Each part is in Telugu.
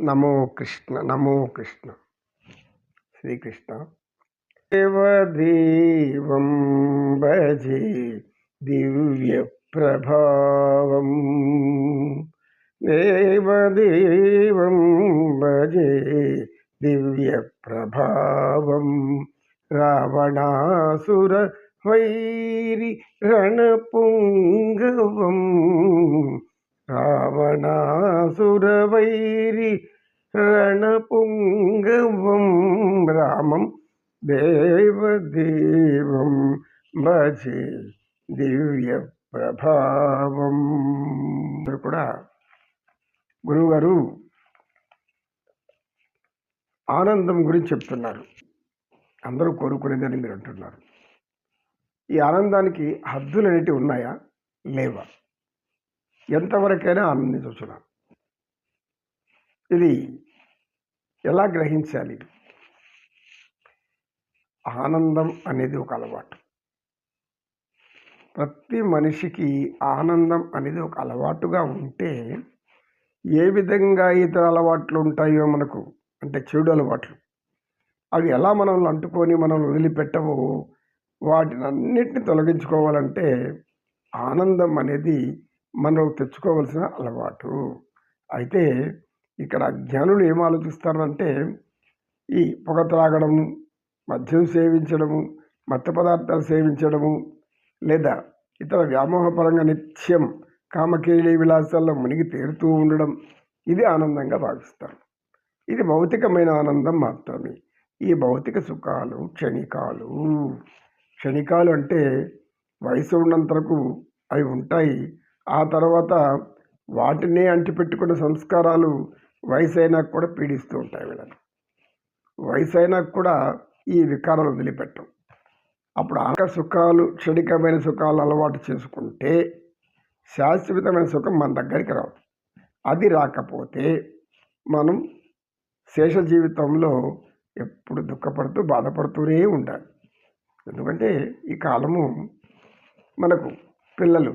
నమో కృష్ణ నమో కృష్ణ శ్రీకృష్ణ దేవదేవం భజే దివ్య ప్రభావం దేవదేవం భజే దివ్య ప్రభావం రావణాసుర వైరి రణపుంగవం రావణాసురవైరి రణపుంగవం రామం దేవదేవం భజే దివ్య ప్రభావం కూడా గురువుగారు ఆనందం గురించి చెప్తున్నారు. అందరూ కోరుకునేదని మీరు అంటున్నారు. ఈ ఆనందానికి హద్దులు అనేటివి ఉన్నాయా? లేవా? ఎంతవరకైనా ఆనందించవచ్చు ఇది ఎలా గ్రహించాలి? ఆనందం అనేది ఒక అలవాటు. ప్రతి మనిషికి ఆనందం అనేది ఒక అలవాటుగా ఉంటే ఏ విధంగా ఇతర అలవాట్లు ఉంటాయో మనకు అంటే చెడు అలవాట్లు అవి ఎలా మనల్ని అంటుకొని మనం వదిలిపెట్టవో వాటిని అన్నిటిని తొలగించుకోవాలంటే ఆనందం అనేది మనం తెచ్చుకోవలసిన అలవాటు. అయితే ఇక్కడ జ్ఞానులు ఏం ఆలోచిస్తారంటే ఈ పొగ త్రాగడము మద్యం సేవించడము మత్తు పదార్థాలు సేవించడము లేదా ఇతర వ్యామోహపరంగా నిత్యం కామకేళీ విలాసాల్లో మునిగి తేరుతూ ఉండడం ఇది ఆనందంగా భావిస్తారు. ఇది భౌతికమైన ఆనందం మాత్రమే. ఈ భౌతిక సుఖాలు క్షణికాలు. క్షణికాలు అంటే వయసు ఉన్నంతరకు అవి ఉంటాయి. ఆ తర్వాత వాటినే అంటిపెట్టుకున్న సంస్కారాలు వయసు అయినా కూడా పీడిస్తూ ఉంటాయి వీళ్ళని. వయసు అయినా కూడా ఈ వికారాలు వదిలిపెట్టం అప్పుడు ఆక సుఖాలు క్షణికమైన సుఖాలు అలవాటు చేసుకుంటే శాశ్వతమైన సుఖం మన దగ్గరికి రాదు అది రాకపోతే మనం శేష జీవితంలో ఎప్పుడు దుఃఖపడుతూ బాధపడుతూనే ఉండాలి. ఎందుకంటే ఈ కాలము మనకు పిల్లలు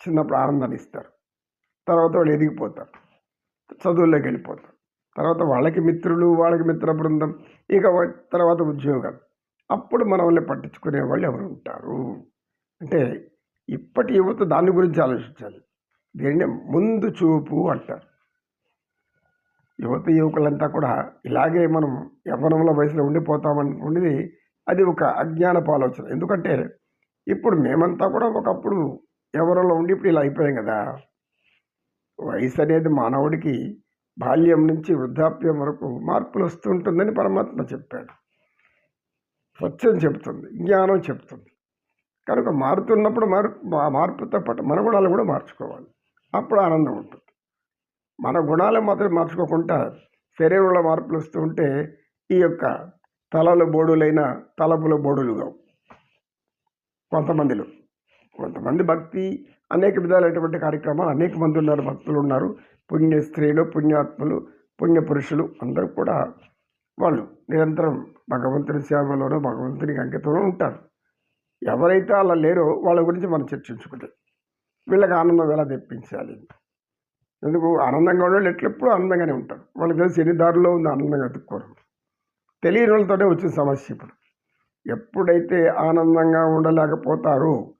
చిన్నప్పుడు ఆనందాన్ని ఇస్తారు. తర్వాత వాళ్ళు ఎదిగిపోతారు. చదువుల్లోకి వెళ్ళిపోతాం. తర్వాత వాళ్ళకి మిత్రులు వాళ్ళకి మిత్ర బృందం ఇక తర్వాత ఉద్యోగం. అప్పుడు మనల్ని పట్టించుకునే వాళ్ళు ఎవరు ఉంటారు? అంటే ఇప్పటి యువత దాని గురించి ఆలోచించాలి. దీన్ని ముందు చూపు అంటారు. యువత యువకులంతా కూడా ఇలాగే మనం యవ్వనంలో వయసులో ఉండిపోతామనుకునేది అది ఒక అజ్ఞానపు ఆలోచన. ఎందుకంటే ఇప్పుడు మేమంతా కూడా ఒకప్పుడు ఎవరిలో ఉండి ఇప్పుడు ఇలా అయిపోయాం కదా. వయసు అనేది మానవుడికి బాల్యం నుంచి వృద్ధాప్యం వరకు మార్పులు వస్తుంటుందని పరమాత్మ చెప్పాడు. సత్యం చెప్తుంది జ్ఞానం చెప్తుంది కనుక మారుతున్నప్పుడు మారు మార్పుతో పాటు మన గుణాలు కూడా మార్చుకోవాలి. అప్పుడు ఆనందం ఉంటుంది. మన గుణాలు మాత్రం మార్చుకోకుండా శరీరంలో మార్పులు వస్తూ ఉంటే ఈ యొక్క తలలు బోడులైన తలపుల బోడులుగా కొంతమందిలో కొంతమంది భక్తి అనేక విధాలైనటువంటి కార్యక్రమాలు అనేక మంది ఉన్నారు భక్తులు ఉన్నారు. పుణ్య స్త్రీలు పుణ్యాత్ములు పుణ్య పురుషులు అందరూ కూడా వాళ్ళు నిరంతరం భగవంతుని సేవలోనూ భగవంతునికి అంకితంలో ఉంటారు. ఎవరైతే అలా లేరో వాళ్ళ గురించి మనం చర్చించుకుంటే వీళ్ళకి ఆనందం ఎలా తెప్పించాలి? ఎందుకు? ఆనందంగా ఉండే ఎట్లెప్పుడు ఆనందంగానే ఉంటారు. వాళ్ళకి తెలిసి ఎన్ని దారిలో ఉంది ఆనందంగా ఎత్తుక్కోరు తెలియని వాళ్ళతోనే వచ్చిన సమస్య ఇప్పుడు. ఎప్పుడైతే ఆనందంగా ఉండలేకపోతారో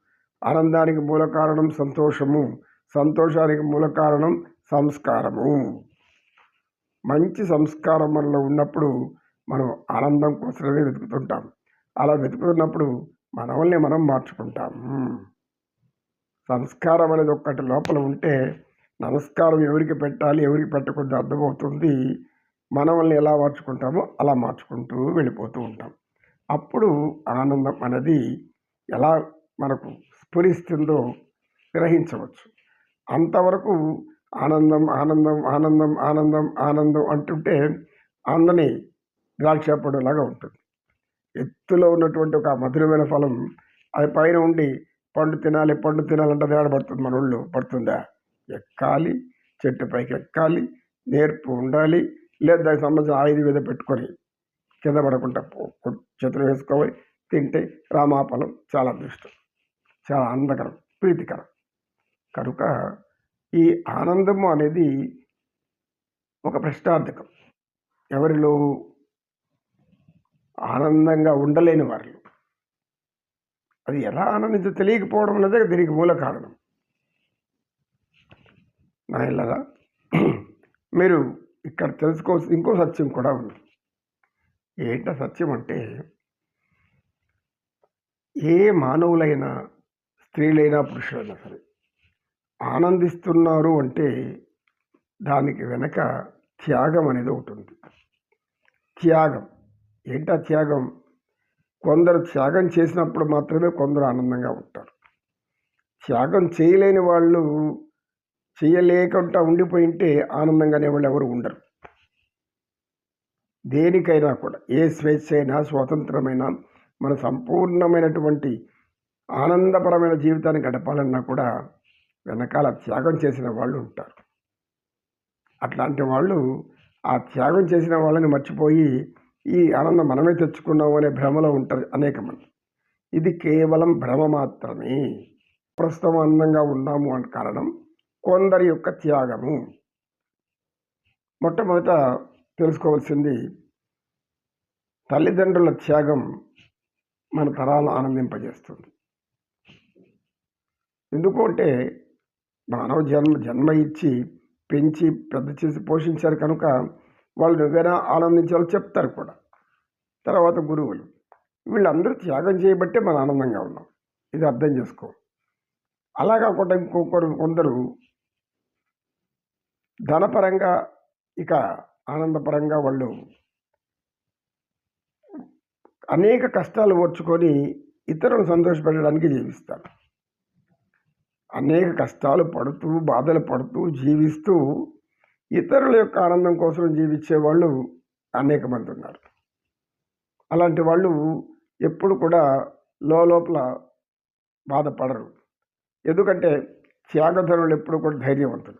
ఆనందానికి మూల కారణం సంతోషము. సంతోషానికి మూల కారణం సంస్కారము. మంచి సంస్కారం మనలో ఉన్నప్పుడు మనం ఆనందం కోసమే వెతుకుతుంటాం. అలా వెతుకుతున్నప్పుడు మనల్ని మనం మార్చుకుంటాం. సంస్కారం అనేది ఒక్కటి లోపల ఉంటే నమస్కారం ఎవరికి పెట్టాలి ఎవరికి పెట్టకూడదు అర్థమవుతుంది. మనల్ని ఎలా మార్చుకుంటామో అలా మార్చుకుంటూ వెళ్ళిపోతూ ఉంటాం. అప్పుడు ఆనందం అనేది ఎలా మనకు స్ఫురిస్తుందో గ్రహించవచ్చు. అంతవరకు ఆనందం ఆనందం ఆనందం ఆనందం ఆనందం అంటుంటే అందని ద్రాక్ష పొడలాగా ఉంటుంది. ఎత్తులో ఉన్నటువంటి ఒక మధురమైన ఫలం అది పైన ఉండి పండు తినాలి పండు తినాలంటే అది మన ఒళ్ళు. పడుతుందా? ఎక్కాలి చెట్టు పైకి ఎక్కాలి నేర్పు ఉండాలి లేదా దానికి సంబంధించిన ఆయుధ మీద పెట్టుకొని కింద పడకుండా చేతులు వేసుకోవాలి తింటే రామాఫలం చాలా అదృష్టం. చాలా ఆనందకరం ప్రీతికరం. కనుక ఈ ఆనందము అనేది ఒక ప్రశ్నార్థకం. ఎవరిలో ఆనందంగా ఉండలేని వారిలో. అది ఎలా ఆనందించో తెలియకపోవడం అనేది దీనికి మూల కారణం. నాయనరా మీరు ఇక్కడ తెలుసుకోవచ్చు ఇంకో సత్యం కూడా ఉంది. ఏంట సత్యం అంటే ఏ మానవులైనా స్త్రీలైనా పురుషులైనా సరే ఆనందిస్తున్నారు అంటే దానికి వెనక త్యాగం అనేది ఒకటి ఉంది. త్యాగం. ఏంటా త్యాగం? కొందరు త్యాగం చేసినప్పుడు మాత్రమే కొందరు ఆనందంగా ఉంటారు. త్యాగం చేయలేని వాళ్ళు చేయలేకుండా ఉండిపోయింటే ఆనందంగానే వాళ్ళు ఎవరు ఉండరు. దేనికైనా కూడా ఏ స్వేచ్ఛ అయినా స్వతంత్రమైన మన సంపూర్ణమైనటువంటి ఆనందపరమైన జీవితాన్ని గడపాలన్నా కూడా వెనకాల త్యాగం చేసిన వాళ్ళు ఉంటారు. అట్లాంటి వాళ్ళు ఆ త్యాగం చేసిన వాళ్ళని మర్చిపోయి ఈ ఆనందం మనమే తెచ్చుకున్నాము అనే భ్రమలో ఉంటారు అనేక మంది. ఇది కేవలం భ్రమ మాత్రమే. ప్రస్తుతం అందంగా ఉన్నాము అని కారణం కొందరి యొక్క త్యాగము. మొట్టమొదట తెలుసుకోవాల్సింది తల్లిదండ్రుల త్యాగం మన తరాలను ఆనందింపజేస్తుంది. ఎందుకు అంటే మానవ జన్మ జన్మ ఇచ్చి పెంచి పెద్ద చేసి పోషించారు కనుక వాళ్ళు నువ్వేనా ఆనందించాలో చెప్తారు కూడా. తర్వాత గురువులు వీళ్ళందరూ త్యాగం చేయబట్టే మనం ఆనందంగా ఉన్నాం. ఇది అర్థం చేసుకో. అలా కాకుండా ఇంకొకరు కొందరు ధనపరంగా ఇక ఆనందపరంగా వాళ్ళు అనేక కష్టాలు ఓర్చుకొని ఇతరులను సంతోషపెట్టడానికి జీవిస్తారు. అనేక కష్టాలు పడుతూ బాధలు పడుతూ జీవిస్తూ ఇతరుల యొక్క ఆనందం కోసం జీవించే వాళ్ళు అనేక మంది ఉన్నారు. అలాంటి వాళ్ళు ఎప్పుడు కూడా లోపల బాధపడరు. ఎందుకంటే త్యాగధనులు ఎప్పుడు కూడా ధైర్యవంతులు.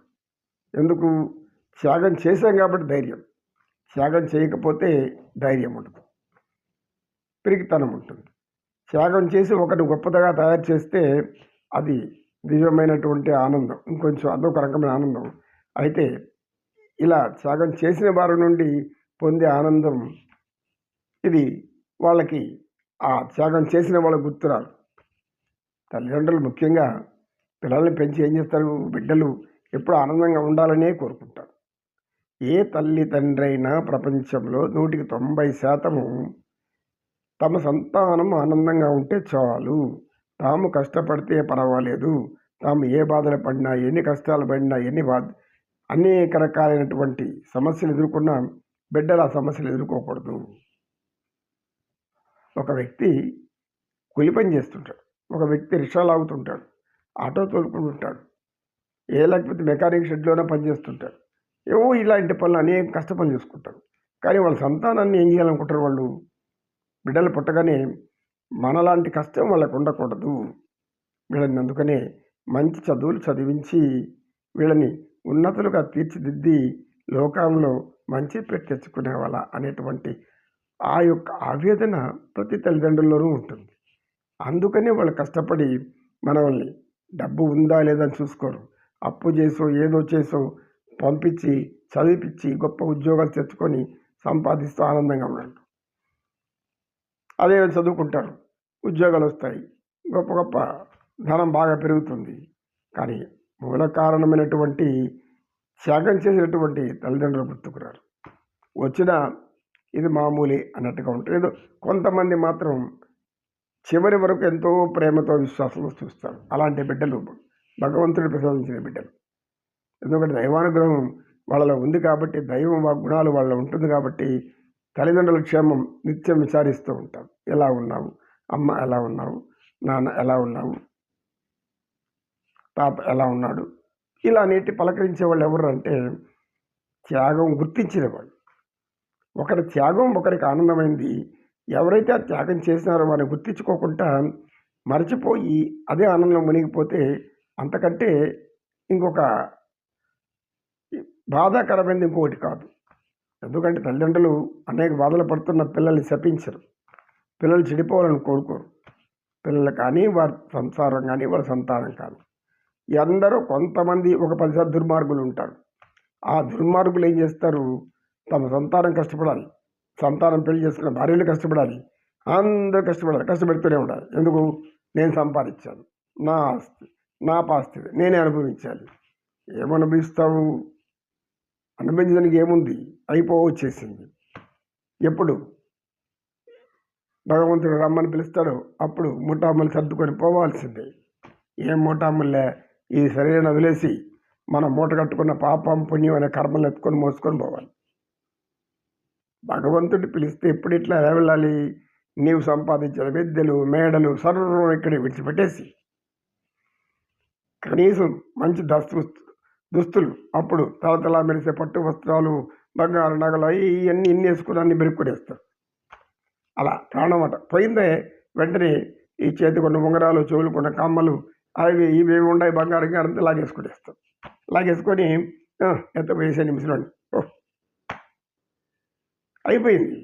ఎందుకు? త్యాగం చేశాం కాబట్టి ధైర్యం. త్యాగం చేయకపోతే ధైర్యం ఉండదు. పిరికితనం ఉంటుంది. త్యాగం చేసి ఒకటి గొప్పదగా తయారు చేస్తే అది దివ్యమైనటువంటి ఆనందం ఇంకొంచెం అదొక రకమైన ఆనందం. అయితే ఇలా త్యాగం చేసిన వారి నుండి పొందే ఆనందం ఇది వాళ్ళకి ఆ త్యాగం చేసిన వాళ్ళు గుర్తురారు తల్లిదండ్రులు ముఖ్యంగా పిల్లల్ని పెంచి ఏం చేస్తారు? బిడ్డలు ఎప్పుడు ఆనందంగా ఉండాలనే కోరుకుంటారు. ఏ తల్లి తండ్రి అయినా ప్రపంచంలో నూటికి తొంభై శాతము తమ సంతానం ఆనందంగా ఉంటే చాలు. తాము కష్టపడితే పర్వాలేదు. తాము ఏ బాధలు పడినా ఎన్ని కష్టాలు పడినా ఎన్ని బాధ అనేక రకాలైనటువంటి సమస్యలు ఎదుర్కొన్నా బిడ్డలు ఆ సమస్యలు ఎదుర్కోకూడదు. ఒక వ్యక్తి కూలి పని చేస్తుంటాడు. ఒక వ్యక్తి రిక్షా లాగుతుంటాడు. ఆటో తోలుకుంటుంటాడు. ఏ లేకపోతే మెకానిక్ షెడ్లోనే పనిచేస్తుంటాడు ఏవో ఇలాంటి పనులు అనేక కష్ట పనులు చేసుకుంటారు కానీ వాళ్ళ సంతానాన్ని ఏం చేయాలనుకుంటారు వాళ్ళు? బిడ్డలు పుట్టగానే మనలాంటి కష్టం వాళ్ళకు ఉండకూడదు. వీళ్ళని అందుకనే మంచి చదువులు చదివించి వీళ్ళని ఉన్నతులుగా తీర్చిదిద్ది లోకంలో మంచి పేరు తెచ్చుకునే వాళ్ళ అనేటువంటి ఆ యొక్క ఆవేదన ప్రతి తల్లిదండ్రుల్లోనూ ఉంటుంది. అందుకనే వాళ్ళు కష్టపడి మనల్ని డబ్బు ఉందా లేదా అని చూసుకోరు. అప్పు చేసో ఏదో చేసో పంపించి చదివిపించి గొప్ప ఉద్యోగాలు తెచ్చుకొని సంపాదిస్తూ ఆనందంగా ఉండండి అదే చదువుకుంటారు ఉద్యోగాలు వస్తాయి. గొప్ప గొప్ప ధనం బాగా పెరుగుతుంది. కానీ మూల కారణమైనటువంటి త్యాగం చేసినటువంటి తల్లిదండ్రులు గుర్తుకురారు వచ్చిన ఇది మామూలే అన్నట్టుగా ఉంటుంది. ఏదో కొంతమంది మాత్రం చివరి వరకు ఎంతో ప్రేమతో విశ్వాసంలో చూస్తారు. అలాంటి బిడ్డలు భగవంతుడు ప్రసాదించిన బిడ్డలు. ఎందుకంటే దైవానుగ్రహం వాళ్ళలో ఉంది కాబట్టి దైవం గుణాలు వాళ్ళలో ఉంటుంది కాబట్టి తల్లిదండ్రుల క్షేమం నిత్యం విచారిస్తూ ఉంటాం. ఎలా ఉన్నావు? అమ్మ ఎలా ఉన్నావు? నాన్న ఎలా ఉన్నావు? పాప ఎలా ఉన్నాడు? ఇలా నేటి పలకరించే వాళ్ళు ఎవరు అంటే త్యాగం గుర్తించిన వాళ్ళు. ఒకరి త్యాగం ఒకరికి ఆనందమైంది. ఎవరైతే ఆ త్యాగం చేసినారో వారిని గుర్తించుకోకుండా మర్చిపోయి అదే ఆనందంలో మునిగిపోతే అంతకంటే ఇంకొక బాధాకరమైనది ఇంకొకటి కాదు. ఎందుకంటే తల్లిదండ్రులు అనేక బాధలు పడుతున్న పిల్లల్ని శపించరు. పిల్లలు చెడిపోవాలని కోరుకోరు. పిల్లలు కానీ వారి సంసారం కానీ వారి సంతానం కానీ. అందరూ కొంతమంది ఒక పది దుర్మార్గులు ఉంటారు. ఆ దుర్మార్గులు ఏం చేస్తారు? తమ సంతానం కష్టపడాలి. సంతానం పెళ్ళి చేసుకున్న భార్యలు కష్టపడాలి. అందరూ కష్టపడాలి. కష్టపెడుతూనే ఉండాలి. ఎందుకు? నేను సంపాదించాను. నా ఆస్తి నా పాస్తి నేనే అనుభవించాలి. ఏమనుభవిస్తావు? అనుభవించడానికి ఏముంది? అయిపో వచ్చేసింది ఎప్పుడు? భగవంతుడు రమ్మని పిలుస్తాడో. అప్పుడు ముఠాములు సర్దుకొని పోవాల్సిందే. ఏం ముఠాములే? ఈ శరీరం వదిలేసి మనం మూట కట్టుకున్న పాపం పుణ్యం అనే కర్మలు ఎత్తుకొని మోసుకొని పోవాలి. భగవంతుడు పిలిస్తే ఎప్పుడు ఇట్లా వెళ్ళాలి నీవు సంపాదించిన విద్యలు మేడలు సర్వం ఇక్కడ విడిచిపెట్టేసి. కనీసం మంచి దస్తు దుస్తులు. అప్పుడు తలతలా మెరిసే పట్టు వస్త్రాలు బంగారు నగలు ఇవన్నీ ఇన్ని వేసుకుని అన్ని మెరుక్కునేస్తారు అలా ప్రాణం అట పోయిందే వెంటనే ఈ చేతి కొన్ని ఉంగరాలు చెవులు కొన్ని కమ్మలు అవి ఇవి ఏమి ఉన్నాయి బంగారం గారంతా లాగేసుకునేస్తాం లాగేసుకొని ఎంత వేసే నిమిషంలో ఓ. అయిపోయింది.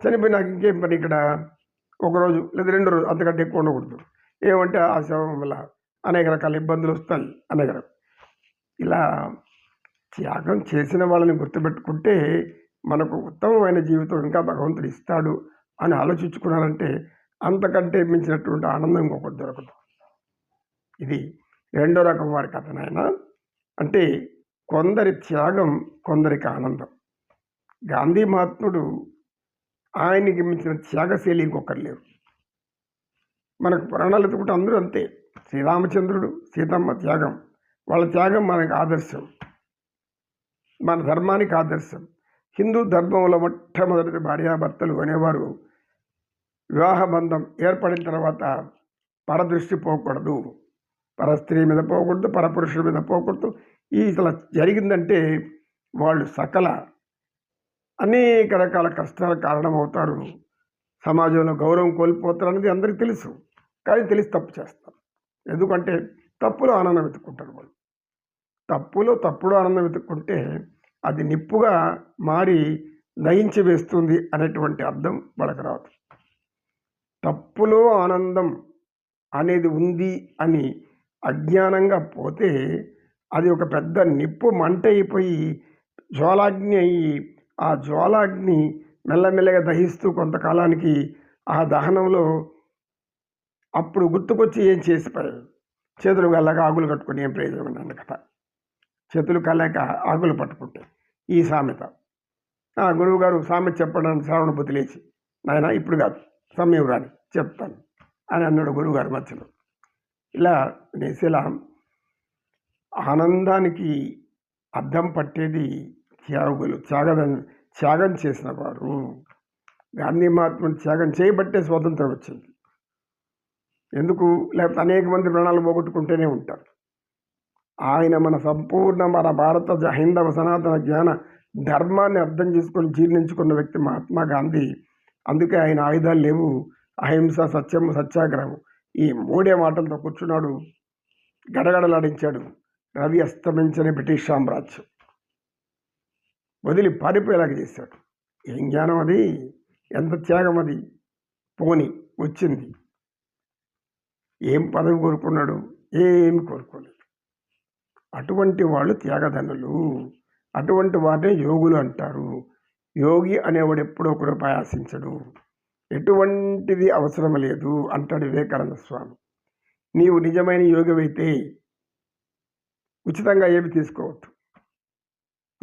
చనిపోయి నాకు ఇంకేం పని ఇక్కడ? ఒకరోజు లేదా రెండు రోజు అంతకంటే ఎక్కువ ఉండకూడదు. ఏమంటే ఆ శవం వల్ల అనేక రకాల ఇబ్బందులు వస్తాయి అనేక ఇలా త్యాగం చేసిన వాళ్ళని గుర్తుపెట్టుకుంటే మనకు ఉత్తమమైన జీవితం ఇంకా భగవంతుడు ఇస్తాడు అని ఆలోచించుకున్నారంటే అంతకంటే మించినటువంటి ఆనందం ఇంకొకటి దొరకదు. ఇది రెండో రకం వారి కథ నాయన. అంటే కొందరి త్యాగం కొందరికి ఆనందం. గాంధీ మహాత్ముడు ఆయనకి మించిన త్యాగశీలి ఇంకొకరు లేరు. మనకు పురాణాలు ఎత్తుకుంటే అందరూ అంతే. శ్రీరామచంద్రుడు సీతమ్మ త్యాగం. వాళ్ళ త్యాగం మనకు ఆదర్శం. మన ధర్మానికి ఆదర్శం. హిందూ ధర్మంలో మొట్టమొదటి భార్యాభర్తలు అనేవారు వివాహ బంధం ఏర్పడిన తర్వాత పరదృష్టి పోకూడదు. పర స్త్రీ మీద పోకూడదు పరపురుషుల మీద పోకూడదు. ఈ ఇట్లా జరిగిందంటే వాళ్ళు సకల అనేక రకాల కష్టాలకు కారణమవుతారు. సమాజంలో గౌరవం కోల్పోతారు అనేది అందరికీ తెలుసు. కానీ తెలిసి తప్పు చేస్తారు. ఎందుకంటే తప్పులో ఆనందం వెతుక్కుంటారు వాళ్ళు. తప్పులో తప్పుడు ఆనందం వెతుక్కుంటే అది నిప్పుగా మారి నయించి వేస్తుంది అనేటువంటి అర్థం వాళ్ళకి రాదు. తప్పులో ఆనందం అనేది ఉంది అని అజ్ఞానంగా పోతే అది ఒక పెద్ద నిప్పు మంట అయిపోయి జ్వాలాగ్ని అయ్యి ఆ జ్వాలాగ్ని మెల్లమెల్లగా దహిస్తూ కొంతకాలానికి ఆ దహనంలో అప్పుడు గుర్తుకొచ్చి ఏం చేసిపోయాడు చేతులు గల్లగా ఆకులు కట్టుకుని ఏం ప్రయోజనం అన్న కథ. చేతులు కలలేక ఆకులు పట్టుకుంటే ఈ సామెత. గురువుగారు గురువు గారు సామెత చెప్పడానికి శ్రావణభూతి లేచి నాయన ఇప్పుడు కాదు సమయం రాని చెప్తాను అని అన్నాడు గురువుగారు మధ్యలో. ఇలా నేసేలా ఆనందానికి అర్థం పట్టేది త్యాగులు త్యాగం త్యాగం చేసిన వారు. గాంధీ మహాత్ముని త్యాగం చేయబట్టే స్వాతంత్రం వచ్చింది. ఎందుకు? లేకపోతే అనేక మంది ప్రాణాలు పోగొట్టుకుంటూనే ఉంటారు. ఆయన మన సంపూర్ణ మన భారత హైందవ సనాతన జ్ఞాన ధర్మాన్ని అర్థం చేసుకొని జీర్ణించుకున్న వ్యక్తి మహాత్మా గాంధీ. అందుకే ఆయన ఆయుధాలు లేవు. అహింస సత్యం సత్యాగ్రహం ఈ మూడే మాటలతో కూర్చున్నాడు. గడగడలాడించాడు. రవి అస్తమించని బ్రిటిష్ సామ్రాజ్యం. వదిలి పారిపోయేలాగా చేశాడు. ఏం జ్ఞానం అది? ఎంత త్యాగం అది? పోని వచ్చింది. ఏం పదవి కోరుకున్నాడు? ఏమి కోరుకోలేదు. అటువంటి వాళ్ళు త్యాగధనులు. అటువంటి వారినే యోగులు అంటారు. యోగి అనేవాడు ఎప్పుడో ఒక రూపాయి ఆశించడు. ఎటువంటిది అవసరం లేదు అంటాడు వివేకానంద స్వామి. నీవు నిజమైన యోగివైతే ఉచితంగా ఏమి తీసుకోవద్దు.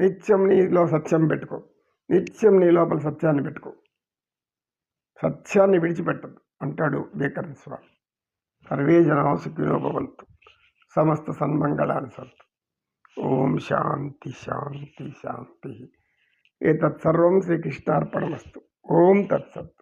నిత్యం నీలో సత్యం పెట్టుకో. నిత్యం నీ లోపల సత్యాన్ని పెట్టుకో. సత్యాన్ని విడిచిపెట్టదు అంటాడు వివేకానంద స్వామి. సర్వే జనా సుఖినో భవంతు. సమస్త సన్మంగళాన్ని సంతు ఓం శాంతి శాంతి శాంతి. ఏతత్సర్వం శ్రీకృష్ణార్పణమస్తు. ఓం తత్సత్.